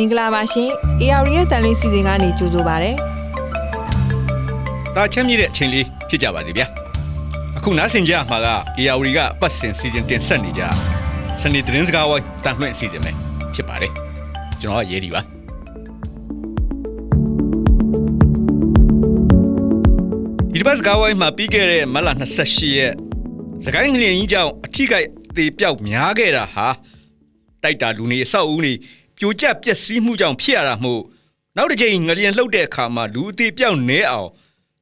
မင်္ဂလာပါရှင် AR ရဲ့တန်လေးစီစဉ်ကနေကြိုဆိုပါရစေဒါချမ်းမြေ့တဲ့အချိန်လေးဖြစ်ကြပါစေဗျာအခုနားဆင်ကြမှာက AR ကပတ်စင်စီစဉ်တင်ဆက်နေကြစနေသတင်းစကားဝိုင်းတန်လှည့်အစီအစဉ်ပဲဖြစ်ပါတယ်ကျွန်တော်ကရဲဒီပါဒီဘတ်စကားဝိုင်းမှာပြီးခဲ့တဲ့မတ်လ28ရက်စကိုင်းငလျင်ကြီးကြောင့်အထိကိသေပြောက်များခဲ့တာဟာတိုက်တာလူနေအဆောက်အဦနေ ပြိုကျပျက်စီးမှုကြောင့်ဖြစ်ရတာမို့နောက်တစ်ချိန်ငလျင်လှုပ်တဲ့အခါမှာလူအသေးပြောက်နေအောင်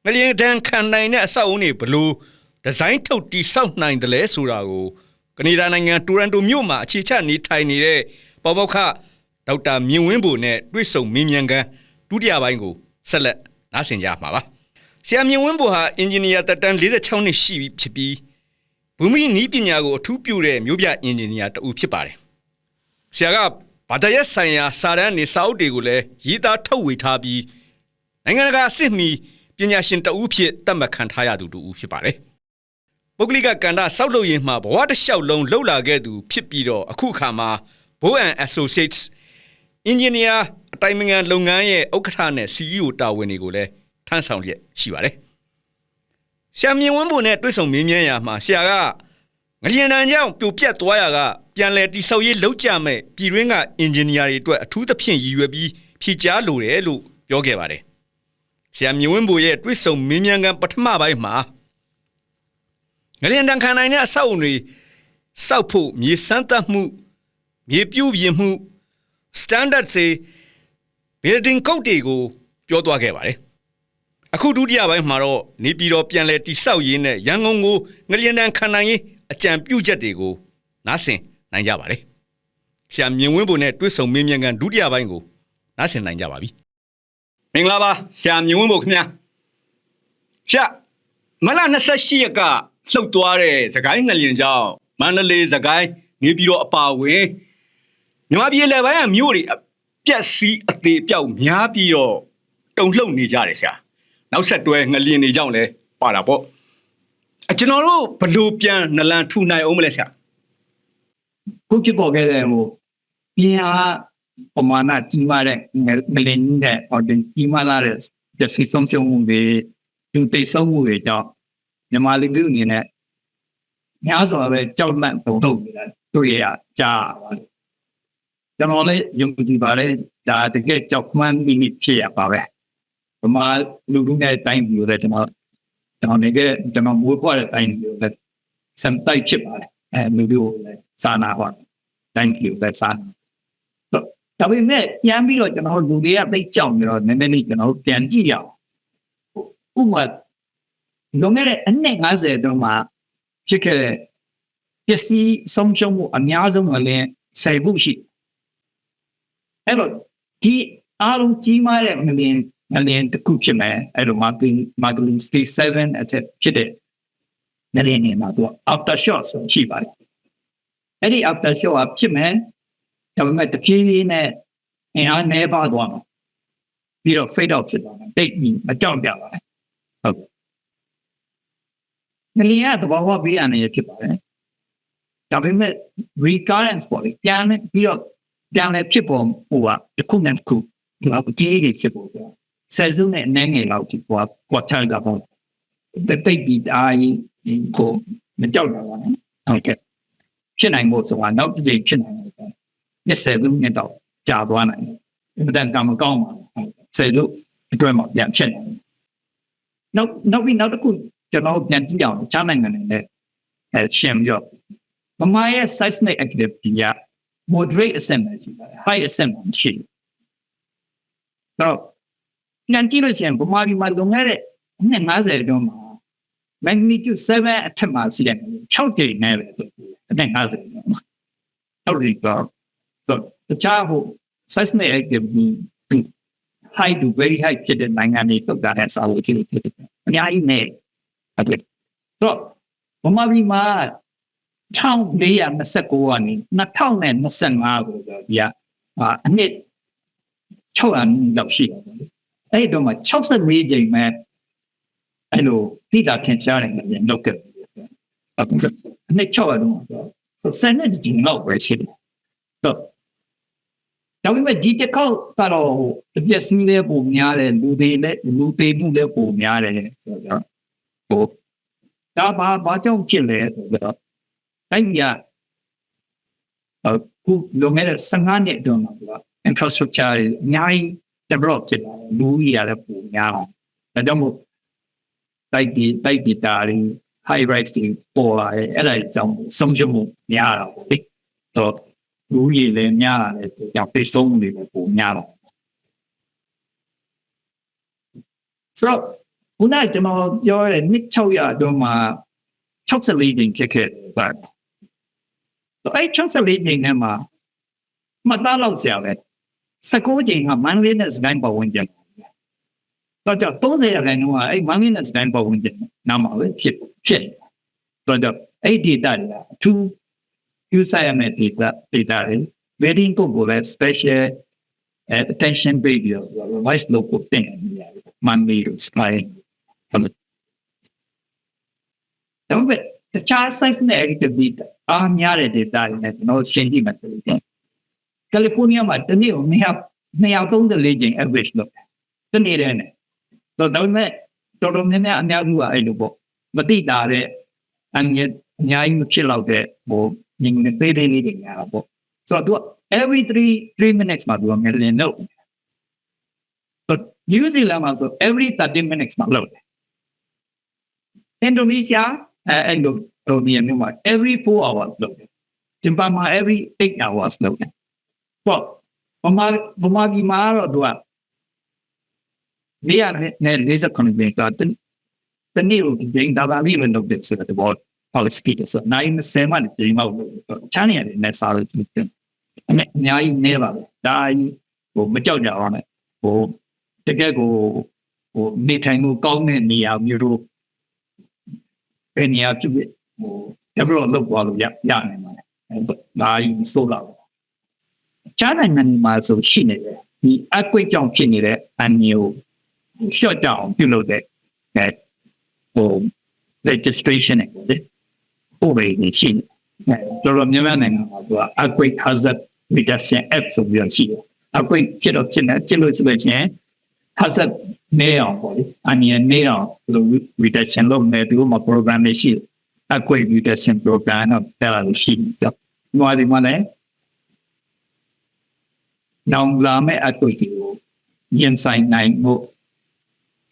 ငလျင်တန်းခံနိုင်တဲ့အဆောက်အုံတွေဘလို့ဒီဇိုင်းထုတ်တိစောက်နိုင်တယ်လဲဆိုတာကိုကနေဒါနိုင်ငံတိုရန်တိုမြို့မှာအခြေချနေထိုင်နေတဲ့ပေါ်ပေါက်ခဒေါက်တာမြင့်ဝင်းဘိုနဲ့တွေ့ဆုံမင်းမြန်ကန်ဒုတိယပိုင်းကိုဆက်လက်နားဆင်ကြမှာပါဆရာမြင့်ဝင်းဘိုဟာအင်ဂျင်နီယာတက်တန်း46နှစ်ရှိပြီဖြစ်ပြီးဘူမိနီးပညာကိုအထူးပြုတဲ့မြို့ပြအင်ဂျင်နီယာတဦးဖြစ်ပါတယ်ဆရာက ဘာသာရေးဆိုင်ရာစာတမ်းနေစာအုပ်တွေကိုလည်းရေးသားထုတ်ဝေထားပြီးနိုင်ငံတကာအစ်မီပညာရှင်တဦးဖြစ်တတ်မှတ်ခံထားရသူတူဦးဖြစ်ပါတယ်။ပုဂ္ဂလိကကန္တာစောက်လုပ်ရင်မှာဘဝတစ်လျှောက်လုံးလှုပ်လာခဲ့သူဖြစ်ပြီးတော့အခုအခါမှာ Bo and Associates Engineer အတိုင်းအငံလုပ်ငန်းရဲ့ဥက္ကဋ္ဌနဲ့ CEO တာဝန်တွေကိုလည်းထမ်းဆောင်ရက်ရှိပါတယ်။ရှာမြင်ဝန်းပုံနဲ့တွေ့ဆုံမင်းမြန်းရာမှာဆရာက ငလျင်တန်းကြောင့်ပြိုပြက်သွားရကပြန်လဲတိဆောက်ရေးလောက်ကြမဲ့ပြည်တွင်းကအင်ဂျင်နီယာတွေအတွက်အထူးသဖြင့်ရည်ရွယ်ပြီးဖြည့်ကြားလိုတယ်လို့ပြောခဲ့ပါတယ်။ဆရာမြင့်ဝင်းဘိုရဲ့တွစ်ဆုံမင်းမြန်ကန်ပထမပိုင်းမှာငလျင်တန်ခံနိုင်တဲ့အဆောက်အုံတွေစောက်ဖို့မြေစမ်းသပ်မှုမြေပြုတ်ပြင်မှု standard စေ building code တွေကိုပြောသွားခဲ့ပါတယ်အခုဒုတိယပိုင်းမှာတော့နေပြည်တော်ပြန်လဲတိဆောက်ရေးနဲ့ရန်ကုန်ကိုငလျင်တန်ခံနိုင်ရေး အကြံပြုချက်တွေကိုနားဆင်နိုင်ကြပါတယ်ဆရာမြင့်ဝင်းဘိုနဲ့တွစ်ဆုံမင်းမြန်ကန်ဒုတိယပိုင်းကိုနားဆင်နိုင်ကြပါပြီမင်္ဂလာပါဆရာမြင့်ဝင်းဘုခင်ဗျာရှာမလ28ရက်ကလှုပ်သွားတဲ့သခိုင်းငလျင်ကြောင့်မန္တလေးသခိုင်းနေပြည်တော်အပါအဝင်မြန်မာပြည်လေပိုင်းကမြို့တွေအပြက်စီးအသေးအပြောက်များပြီးတော့တုံလှုပ်နေကြတယ်ဆရာနောက်ဆက်တွဲငလျင်တွေကြောင့်လည်းပါတာပေါ့အ ကျွန်တော်တို့ဘလို့ပြန်နလန်ထူနိုင်အောင်မလဲဆရာခုဖြစ်ပေါ်ခဲ့တဲ့ဟိုပြင်းအားပမာဏကြီးမားတဲ့ငလင်းနဲ့ဟောဒီကြီးမားလာတဲ့ပျက်စီးဆုံးရှုံးမှုတွေသူတိတ်ဆုံးမှုတွေကြောင့်မြန်မာလူမျိုးအနေနဲ့များစွာပဲကြောက်လန့်တုန်လှုပ်နေတာတွေ့ရကြားပါတယ်ကျွန်တော်လည်းယုံကြည်ပါတယ်ဒါတကယ်ကြောက်မှန်းမိမိဖြစ်ရပါပဲဗမာလူလူနဲ့တိုင်းပြည်တွေကျွန်တော် ကျွန်တော်နေကကျွန်တော်မွေးဖွားတဲ့တိုင်းပြည်တွေစံတိုက်ဖြစ်ပါတယ်အဲလူလူကိုလည်းစာနာပါ thank you that's all ဒါပေမဲ့ပြန်ပြီးတော့ကျွန်တော်လူတွေကသိကြောက်နေတော့နည်းနည်းလေးကျွန်တော်ပြန်ကြည့်ရအောင်ဥပမာလွန်ခဲ့တဲ့အနှစ်50တုန်းမှာဖြစ်ခဲ့တဲ့ပစ္စည်းဆုံးရှုံးမှုအများဆုံးကလည်းဆယ်ခုရှိအဲ့တော့ဒီအားလုံးကြီးမားတဲ့ငလျင် ငလျင်တစ်ခုဖြစ်မယ်အဲ့တော့ marketing marketing stage 7 at ဖြစ်တဲ့ငလျင်နေမှာသူ after shot ဆိုရှိပါတယ်အဲ့ဒီ after shot ကဖြစ်မယ်ဒါပေမဲ့တဖြည်းဖြည်းနဲ့အင်အားနည်းပါးသွားမှာပြီးတော့ fade out ဖြစ်သွားတယ်တိတ်ပြီးမကြောက်ကြပါဘူးဟုတ်ငလျင်ကသဘောဝပြီးအနေဖြစ်ပါတယ်ဒါပေမဲ့ recurrence ပေါ့လေပြန်ပြီးတော့ပြန်လည်းဖြစ်ပေါ်ဟိုကတစ်ခုနဲ့တစ်ခုဒီလောက်ကြီးကြီးဖြစ်ပေါ်ဆို ဆယ်စုနဲ့အနည်းငယ်လောက်ဒီဟိုကွာချာတာပေါ့တိတ်ပြီးအားကြီးကိုမကြောက်တာပါနဲ့ဟုတ်ကဲ့ဖြစ်နိုင်ဖို့ဆိုတာနောက်တစ်ချိန်ဖြစ်နိုင်တယ်ဆိုရက်ဆယ်စုနှစ်တော့ကြာသွားနိုင်တယ်အမှန်တန်ကမကောင်းပါဘူးဆယ်လို့အတွက်မှပြန်ဖြစ်နိုင်တယ်နောက်နောက်ပြီးနောက်တစ်ခုကျွန်တော်ပြန်ကြည့်အောင်ချမ်းနိုင်ငံနဲ့အဲရှင်းပြမမရဲ့ seismic activity က moderate အဆင့်ပဲရှိပါတယ် high အဆင့်မရှိဘူးတော့ပြ န်ကြည့်လို့ရှိရင်ဗမာပြည်မှာလွန်ခဲ့တဲ့နှစ်90တုန်းမှာ magnitude 7အထက်မှာရှိတဲ့6ကြိမ်နဲ့ပဲအနှစ်90တုန်းမှာဟုတ်ပြီတော့တော့တခြားဟို seismic activity high to very high ဖြစ်တဲ့နိုင်ငံတွေတုတ်တာတဲ့စာအုပ်ကြီးတွေဖြစ်တယ်အများကြီးနဲ့ဟုတ်ကဲ့တော့ဗမာပြည်မှာ1429ကနေ2025ကိုဆိုဒီအာအနှစ်600လောက်ရှိတယ် အဲ့ဒီတော့မှ64ကြိမ်မဲ့အဲ့လိုတိတာထင်ရှားတယ်လည်းလောက်ခဲ့တယ်အခုအနှစ်600တော့ဆိုစနေကြိမ်လောက်ပဲရှိတယ်တော့ဒါပေမဲ့ဒီတစ်ခေါက်ကတော့အပြည့်စင်းလေးပုံများတယ်လူတွေလည်းလူတွေမှုလည်းပုံများတယ်ဆိုတော့ဟိုဒါဘာဘာကြောင့်ဖြစ်လဲဆိုတော့တိုင်းရအခုလုံခဲ့တဲ့15နှစ်အတွင်းမှာက infrastructure တွေအများကြီး develop ဖြစ်လာတယ်လူကြီးရတယ်ပုံများအောင်ဒါကြောင့်မို့တိုက်ဒီတိုက်ဒီတာတွေ high rise တွေပေါ်လာတယ်အဲ့ဒါကြောင့်ဆုံးရှုံးမှုများတာပေါ့လေတော့လူကြီးလည်းများလာတယ်ကြောင့်ပြေဆုံးတွေလည်းပုံများတော့ဆိုတော့ခုနကကျွန်တော်ပြောရတဲ့နှစ်600အတွင်းမှာ64ကြိမ်ဖြစ်ခဲ့တယ်ဗျာတော့အဲ့64ကြိမ်နဲ့မှာမှတ်သားလောက်ဆရာပဲ 19ကြိမ်ကမန်လေးနဲ့စကိုင်းပတ်ဝန်းကျင်တော့ကြောင့်30ရာခိုင်နှုန်းကအဲ့မန်လေးနဲ့စကိုင်းပတ်ဝန်းကျင်နားမှာပဲဖြစ်ဖြစ်တော့ကြောင့်အဲ့ data တွေကအထူး user ရမယ့် data data တွေ very important special uh, attention paid ရော revise လုပ်ဖို့တင်နေရတယ်မန်လေးနဲ့စကိုင်းဟုတ်တယ်တော့ဘယ်တခြား size နဲ့ activity အားများတဲ့ data တွေနဲ့ကျွန်တော်ရှင်းကြည့်မှဆိုရင် ကယ်လီဖိုးနီးယားမှာတနေ့ကို234ကျင်း average လုပ်တယ်တနေ့တည်းနဲ့တော့ဒါပေမဲ့တော်တော်များများအများစုကအဲ့လိုပေါ့မတိတာတဲ့အငြင်းအများကြီးမဖြစ်တော့တဲ့ဟိုညင်နေသေးသေးလေးတွေများတာပေါ့ဆိုတော့သူက every 3 3 minutes မှာသူက million လုပ်တော့ New Zealand မှာဆို every 30 minutes မှာလုပ်တယ် Indonesia အဲအဲ့လိုဟိုမြန်မာမှာ every 4 hours လုပ်တယ်ဂျပန်မှာ every 8 hours လုပ်တယ် ပေါ့ဗမာဗမာပြည်မှာတော့သူကနေရနဲ့40ခုနှစ်ကတတနေ့ကိုဒီဒါပါလိမ့်လို့လုပ်တယ်ဆိုတော့ policy ဆိုတော့နိုင်စဲမှဒီမှာလို့ချမ်းနေရတယ်နဲ့စားလို့ဖြစ်တယ်အမေအများကြီးနေပါပဲဒါဟိုမကြောက်ကြအောင်နဲ့ဟိုတကယ်ကိုဟိုနေထိုင်မှုကောင်းတဲ့နေရာမျိုးတို့ဘယ်နေရာဖြစ်ဖြစ်ဟို develop လုပ်သွားလို့ရရနိုင်ပါတယ်အဲဒါကြီးဆိုတော့ ချမ်းနိုင်ငံမှာဆိုရှိနေတယ်ဒီအကွေကြောင့်ဖြစ်နေတဲ့အန်မျိုး shut down ပြုလုပ်တဲ့အဲဟို registration နဲ့ပေါ့လေဟိုပဲနေရှိနေတော်တော်များများနိုင်ငံမှာသူက earthquake hazard reduction app ဆိုပြီးတော့ရှိတယ် earthquake ဖြစ်တော့ဖြစ်နေဖြစ်လို့ဆိုလို့ချင်း hazard နေအောင်ပေါ့လေအနည်းနေအောင်ဘယ်လို reduction လုပ်နေဒီမှာ program တွေရှိတယ် earthquake reduction program တော့တယ်လို့ရှိတယ်ဆိုတော့ဒီမှာလည်း နောင်လာမဲ့ earthquake ကိုရင်ဆိုင်နိုင်ဖို့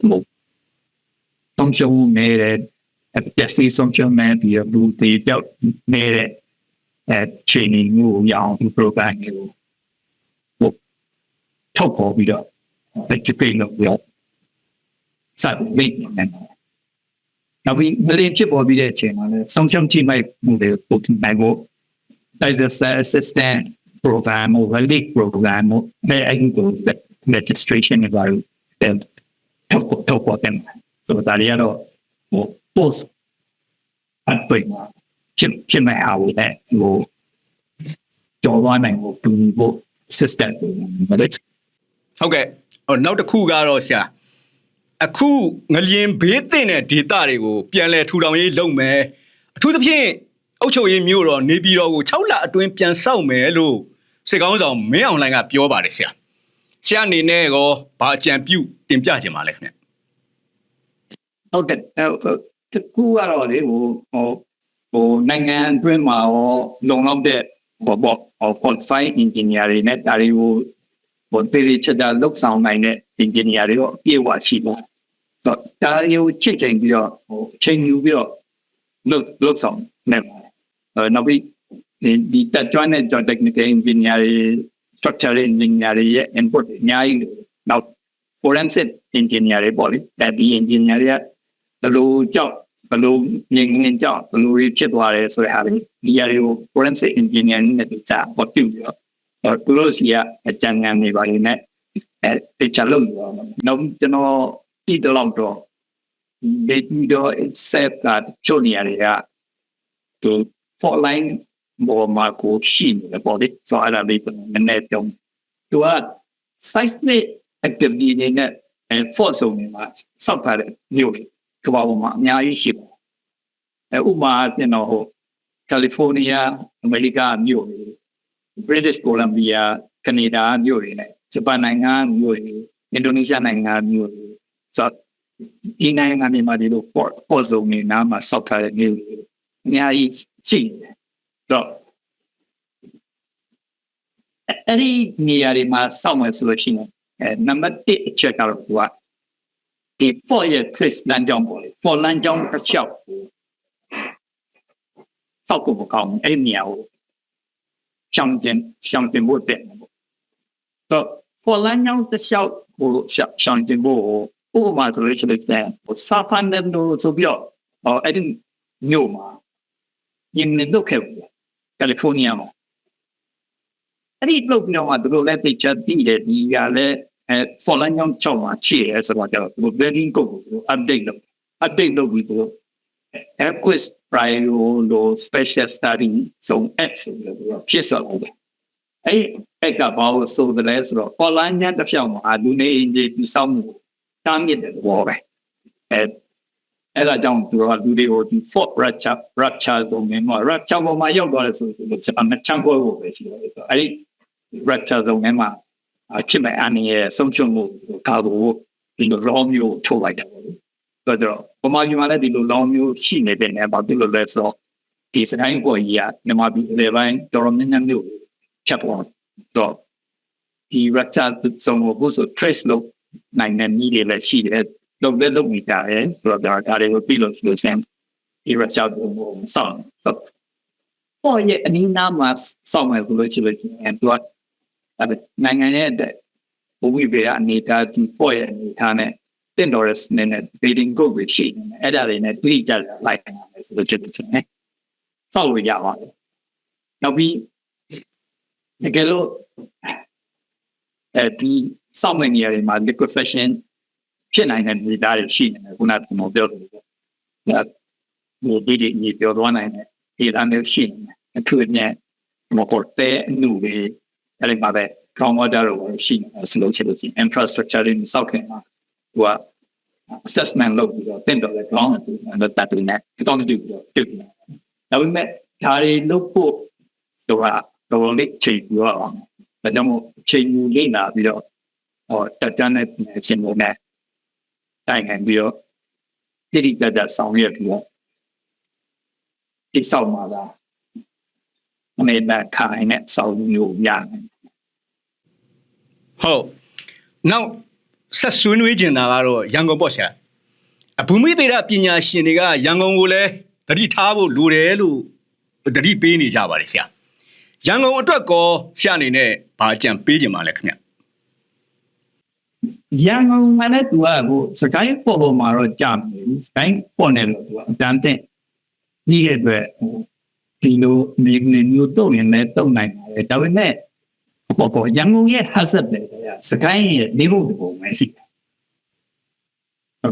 လို့တုံ့ချုံနေတဲ့ပျက်စီးဆုံးရှုံးမဲ့ဒီလူတွေပြောက်နေတဲ့အဲ training ကိုရအောင်ဒီ program ကိုဟိုထောက်ပေါ်ပြီးတော့ educate လုပ်ရစပ်မိတ်နေတယ်နောက်ပြီးမလင်းဖြစ်ပေါ်ပြီးတဲ့အချိန်မှာလည်းဆုံးရှုံးကြည့်မိုက်မှုတွေပို့နိုင်ဖို့ disaster assistant program 或 relief program နဲ့အဲ့ဒီကို registration တွေပါလို့ထောက်ထောက်ပေါ်တယ်ဆိုတော့ဒါတွေကတော့ဟို post အတွေ့မှာဖြစ်ဖြစ်မဲ့အားကိုလည်းဟိုကြော်သွားနိုင်ဖို့ပြုဖို့ system ကိုမလေးဟုတ်ကဲ့ဟိုနောက်တစ်ခုကတော့ဆရာအခုငလျင်ဘေးတင်တဲ့ဒေတာတွေကိုပြန်လဲထူထောင်ရေးလုပ်မယ်အထူးသဖြင့်အုတ်ချုပ်ရေးမျိုးတော့နေပြည်တော်ကို6လအတွင်းပြန်ဆောက်မယ်လို့ စစ်ကောင်းဆောင်မင်းအောင်လှိုင်ကပြောပါတယ်ဆရာဆရာအနေနဲ့ရောဘာအကြံပြုတင်ပြခြင်းပါလဲခင်ဗျဟုတ်တယ်တကူကတော့လေဟိုဟိုဟိုနိုင်ငံအတွင်းမှာရောလုံလောက်တဲ့ဟိုပေါ့ဟို qualified engineer တွေနဲ့ဒါတွေကိုဟိုတေးသေးချက်တာလောက်ဆောင်နိုင်တဲ့ engineer တွေတော့အပြည့်အဝရှိပါတော့ဒါတွေကိုချစ်ချိန်ပြီးတော့ဟိုချိန်ယူပြီးတော့လောက်လောက်ဆောင်နေပါတယ်အဲနောက်ပြီး ဒီဒီတက်ကျွမ်းတဲ့ technical engineer တွေ structural engineer တွေရဲ့ input အများကြီးနောက် forensic engineer တွေပေါ့လေဒါဒီ engineer တွေကဘယ်လိုကြောက်ဘယ်လိုမြင်မြင်ကြောက်ဘယ်လိုဖြစ်သွားတယ်ဆိုတဲ့ဟာတွေဒီအရာတွေကို forensic engineer နဲ့တူတာပေါ့ပြုပြီးတော့သူတို့စီကအကြံဉာဏ်တွေပါနေနဲ့အဲတခြားလို့တော့ကျွန်တော်ဒီတော့တော့ they do accept that ချို့နေရာတွေကသူ for line ဘောမှာကိုရှိနေတယ်ပေါ့လေဆိုအဲ့ဒါလေးနည်းနည်းပြောသူက size နဲ့ activity နေနဲ့အဲ fault zone တွေမှာစောက်ထားတဲ့မြို့တွေကဘာပေါ်မှာအများကြီးရှိပါတယ်အဲဥပမာကျွန်တော်ဟိုကယ်လီဖိုးနီးယားအမေရိကမြို့တွေ British Columbia ကနေဒါမြို့တွေနဲ့ဂျပန်နိုင်ငံမြို့တွေအင်ဒိုနီးရှားနိုင်ငံမြို့တွေဆိုဒီနိုင်ငံတွေမှာဒီလို port port zone တွေနားမှာစောက်ထားတဲ့မြို့တွေအများကြီးရှိနေတယ် တော့အဲ့ဒီနေရာတွေမှာစောင့်မယ်ဆိုလို့ရှိရင်အဲနံပါတ်1အချက်ကတော့ကဒီ for your trace လမ်းကြောင်းပေါ်လေ for လမ်းကြောင်းတစ်လျှောက်စောက်ဖို့မကောင်းဘူးအဲ့ဒီနေရာကိုရှောင်းတင်ရှောင်းတင်ဖို့တဲ့ပေါ့တော့ for လမ်းကြောင်းတစ်လျှောက်ကိုရှောင်းရှောင်းတင်ဖို့ဥပမာဆိုလို့ရှိရင်စာဖန်တဲ့လို့ဆိုပြီးတော့အဲ့ဒီမြို့မှာယင်းနေတော့ခဲ့ဘူး ကယ်လီဖိုးနီးယားမှာအဲ့ဒီလုတ်ပြီးတော့မှသူတို့လည်းသိချတည်တယ်ဒီကလည်းအဲ for လမ်းကြောင်း6မှာရှိရဲဆိုတော့ကျတော့သူတို့ building code ကိုသူတို့ update လုပ် update လုပ်ပြီးသူတို့ Equus Prior လို့ special study ဆို X ဆိုပြီးတော့ဖြစ်စော်တယ်အဲ့အဲ့ကဘာလို့ဆိုတယ်လဲဆိုတော့ for လမ်းကြောင်းတစ်ဖြောင်းမှာလူနေဒီဒီဆောင်မှုတားမြစ်တယ်ဘောပဲအဲ အဲ့ဒါကြောင့်သူတို့ကလူတွေကိုဒီ fort rapture rapture ဆိုမြင်တော့ rapture ပေါ်မှာရောက်သွားတယ်ဆိုဆိုတော့အမချမ်းကိုပဲရှိတယ်ဆိုတော့အဲ့ဒီ rector ဇုံထဲမှာအချစ်မဲ့အနေရဲ့ဆုံးချုံမှုကာကိုဒီလို raw မျိုးထုတ်လိုက်တာပေါ့လေ။ဆိုတော့ပမာကြီးမှာလည်းဒီလို raw မျိုးရှိနေတဲ့နေရာဘာဖြစ်လို့လဲဆိုတော့ဒီစတိုင်းပေါ်ကြီးကမြန်မာပြည်လေပိုင်းတော်တော်များများမျိုးဖြတ်ပေါ်တော့ဒီ rector ဇုံကိုဆို trace လုပ်နိုင်တဲ့နည်းတွေလည်းရှိတယ်။ လုပ်လည်းလုပ်နေကြတယ်ဆိုတော့ဒါတွေကိုပြီးလို့ဆိုလို့ချင်းဒီ rector ဇုံကိုစောင့်ဆိုတော့ပေါ်ရဲ့အနည်းနာမှာစောင့်မယ်ဆိုလို့ရှိလို့ချင်းသူကအဲ့နိုင်ငံရဲ့ဘုံဝိပေရအနေထားဒီပေါ်ရဲ့အနေထားနဲ့တင့်တော်ရစနဲ့ dating group တွေရှိနေတယ်အဲ့ဒါတွေနဲ့တိကျလိုက်နိုင်တယ်ဆိုတော့ချက်ချင်းနဲ့စောက်လို့ရပါတယ်နောက်ပြီးတကယ်လို့အဲဒီစောက်မဲ့နေရာတွေမှာ liquid fashion ဖြစ်နိုင်တဲ့နေသားတွေရှိနေတယ်ခုနကကျွန်တော်ပြောတယ်ဒါဒီဒီဒီပြောသွားနိုင်တယ်ဒီအမျိုးရှိနေတယ်အခုနဲ့မပေါ်တဲ့အမှုတွေအဲ့ဒီမှာပဲ ground water ကိုရှိနေတယ်ဆိုလို့ရှိလို့ရှိရင် infrastructure တွေစောက်ခင်မှာဟိုက assessment လုပ်ပြီးတော့တင်တော်တဲ့ ground ကိုတက်တယ်နဲ့တောင်းတူပြီးတော့ပြုတ်တယ်။ဒါပေမဲ့ဒါတွေလုပ်ဖို့တော့ကတော့လေးချိန်ပြီးတော့အောင်။ဒါကြောင့်မို့ချိန်ယူလေးလာပြီးတော့ဟောတက်တန်းတဲ့ရှင်လို့နဲ့ တိုင်ခံပြီးတော့တိတိကျကျဆောင်ရွက်ပြီးတော့ဒီစောက်မှာလားအမေကခိုင်းနဲ့စောက်မျိုးရတယ်ဟုတ်နောက်ဆက်ဆွေးနွေးကျင်တာကတော့ရန်ကုန်ပေါ့ဆရာအဘူမိသေးတာပညာရှင်တွေကရန်ကုန်ကိုလည်းတတိထားဖို့လိုတယ်လို့တတိပေးနေကြပါတယ်ဆရာရန်ကုန်အတွက်ကောဆရာအနေနဲ့ဘာအကြံပေးကြမှာလဲခင်ဗျ ရန်ကုန်မှာလည်းသူကဟိုစကိုင်းပေါ်ပေါ်မှာတော့ကြာမနေဘူးစကိုင်းပေါ်နေလို့သူကအတန်းတဲ့ဒီရဲ့အတွက်ဟိုဒီလိုနေနေမျိုးတော့ရင်လည်းတုံနိုင်ပါတယ်ဒါပေမဲ့ပေါ်ပေါ်ရန်ကုန်ရဲ့ hazard တွေကစကိုင်းရဲ့နေဖို့ပုံပဲရှိတယ်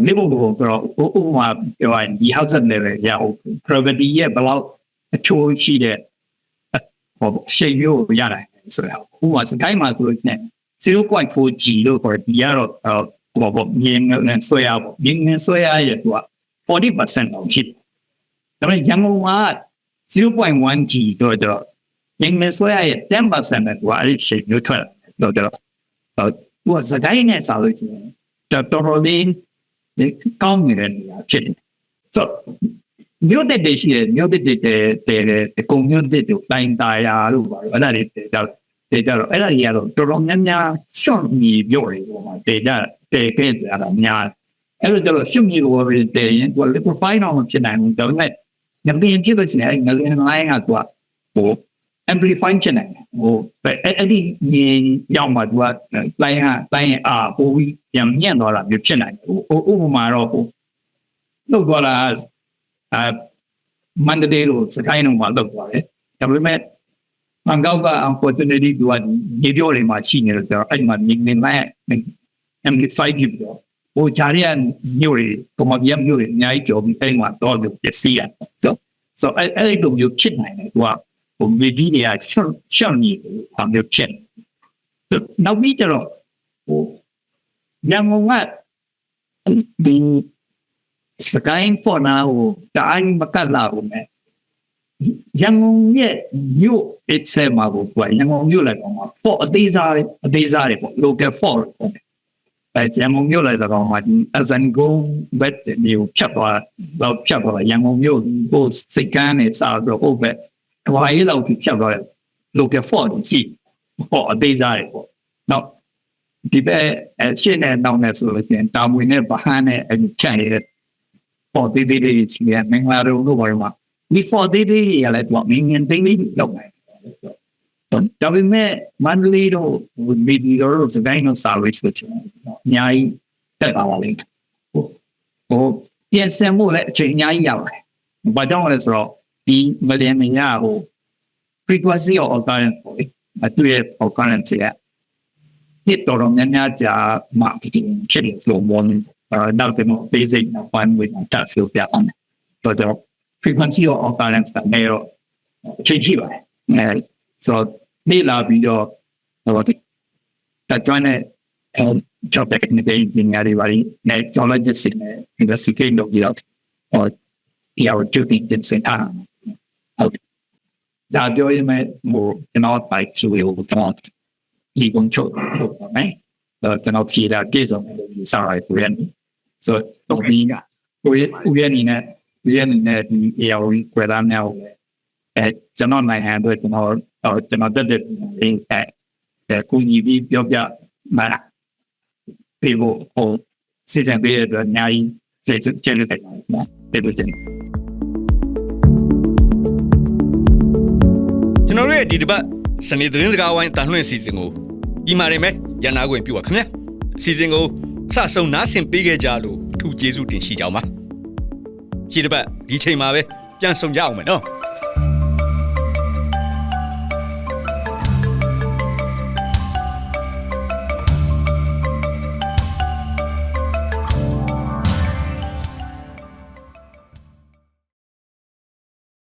နေဖို့ပုံဆိုတော့ဥပမာပြောရင်ဒီ hazard တွေရအောင် property ရဲ့ဘယ်လောက်အချိုးရှိတဲ့ဟိုရှိတ်မျိုးရနိုင်ဆိုတော့ဥပမာစကိုင်းမှာဆိုလို့ရှိရင် 0.4G လို့ခေါ်ဒီကတော့ဟိုပေါ့မြင်းနဲ့ဆွဲရပေါ့မြင်းနဲ့ဆွဲရရဲ့သူက40%လောက်ရှိတယ်ဒါပေမဲ့ရန်ကုန်က 0.1G ဆိုတော့မြင်းနဲ့ဆွဲရရဲ့10%နဲ့သူကအဲ့ဒီရှိမျိုးထွက်တော့တော့ဟိုစကိုင်းနဲ့စာလို့ရှိရင်တော်တော်လေးကောင်းနေတဲ့နေရာဖြစ်တယ်ဆိုမြို့တက်တွေရှိတယ်မြို့တက်တွေတဲတဲကုံမြို့တက်တွေတိုင်းတာယာလို့ပါအဲ့ဒါတွေတဲကြ တဲကြတော့အဲ့ဒါတွေကတော့တော်တော်များများရှော့ညီပြော့တွေပေါ့မှာတဲကြတဲခဲ့ကြတာများအဲ့လိုကျတော့ရှုံညီလိုပဲတဲရင်သူက liquefy တော့မဖြစ်နိုင်ဘူးဒါပေမဲ့ငပင်ဖြစ်လို့ရှိရင်အဲ့ငလင်းလိုင်းကသူကဟို amplify ဖြစ်နိုင်တယ်ဟိုအဲ့ဒီညင်ရောက်မှသူကလိုင်းဟာလိုင်းအာပိုပြီးပြန်ညံ့သွားတာမျိုးဖြစ်နိုင်တယ်ဟိုဥပမာတော့ဟိုလောက်သွားတာအာမန္တလေးလိုစကိုင်းလုံးမှာလောက်သွားတယ်ဒါပေမဲ့ မန်ကောက်က unfortunately သူကညပြောတွေမှာရှိနေတော့အဲ့ဒီမှာမြင်နေလိုက် amplify ပြီးတော့ဟိုဂျာရီကမျိုးတွေကမ္ဘာပြည်မျိုးတွေအများကြီးကြော်ပြီးအဲ့မှာတော့ပြစီရဆို so အဲ့အဲ့လိုမျိုးဖြစ်နိုင်တယ်သူကဟိုမြေကြီးတွေကရှော့ရှော့ညီအမျိုးဖြစ်နောက်ပြီးကျတော့ဟိုရန်ကုန်ကဒီစကိုင်းဖော်နာဟိုတိုင်းမကတ်လာဘူးမဲ့ ရန်ကုန်ရဲ့မြို့ itself မှာကိုကွာရန်ကုန်မြို့လည်းကောင်မှာ for အသေးစားအသေးစားတွေပေါ့ local for ပေါ့အဲရန်ကုန်မြို့လည်းကောင်မှာဒီ as an go bet မျိုးဖြတ်သွားတော့ဖြတ်သွားရန်ကုန်မြို့ကိုစိတ်ကန်းနဲ့စားတော့ဟုတ်ပဲဟိုအေးလောက်ဖြတ်သွားတယ် local for ကြီး for အသေးစားတွေပေါ့နောက်ဒီဘက်အရှင်းနဲ့နောက်နဲ့ဆိုလို့ရှိရင်တာမွေနဲ့ဗဟန်းနဲ့အဖြတ်ရဲ့ပေါ်သေးသေးလေးကြီးရမင်္ဂလာတို့လို့ပြောမှာ before သေးသေးရလည်းတော့မင်းငင်သိလေးလောက်မယ်ဒါပေမဲ့မန္တလေးတို့ဗီဒီယိုတို့စကိုင်းတို့စာရေးဆိုချင်အများကြီးတက်ပါပါလိမ့်ဟိုဟိုပြန်ဆင်မှုလည်းအချိန်အများကြီးရောက်တယ်။ဘာကြောင့်လဲဆိုတော့ဒီမလျင်မညာဟို frequency of occurrence ပေါ့လေအတူရဲ့ occurrence ကဒီတော်တော်များများကြာ marketing ဖြစ်လို့ flow volume အဲတော့ဒီ basic one with that feel ပြအောင်တော့တော့ frequency of occurrence ကလည်းတော့ချိန်ကြည့်ပါတယ်အဲဆိုနေလာပြီးတော့ဟိုတက်ကြွတဲ့ job technical engineer တွေပါနေ geologist တွေ investigate လုပ်ပြီးတော့ဟိုဒီအောင် duty တင်စင်အားဟုတ်ဒါပြောရင်မဲ့ဟိုကျွန်တော်ပိုက်ချူကိုတော့ဒီကုန်းချုပ်ချုပ်ပါမယ်တော့ကျွန်တော်ဖြေတာပြည့်စုံတယ်လို့စာရိုက်ပြန် so တော့ဒီကကိုရဦးရနေနဲ့ ဦးရနေနဲ့ဒီ AR ကွယ်သားများကိုအဲကျွန်တော်နိုင်ဟန်အတွက်ကျွန်တော်ကျွန်တော်တက်တဲ့အဲအဲကိုကြီးပြီးပြောပြမှာပြေဖို့ဟိုစီစဉ်ပေးရတဲ့ညာကြီးကျေကျေလို့တယ်နော်ပြေဖို့တင်ကျွန်တော်တို့ရဲ့ဒီတစ်ပတ်စနေသတင်းစကားဝိုင်းတန်လှည့်စီစဉ်ကိုဒီမှာနေမယ်ရန်နာခွင့်ပြုပါခင်ဗျာစီစဉ်ကိုစဆုံနားဆင်ပေးခဲ့ကြလို့အထူးကျေးဇူးတင်ရှိကြောင်းပါ ဒီတစ်ပတ်ဒီချိန်မှာပဲပြန်ဆုံကြအောင်မယ်နော်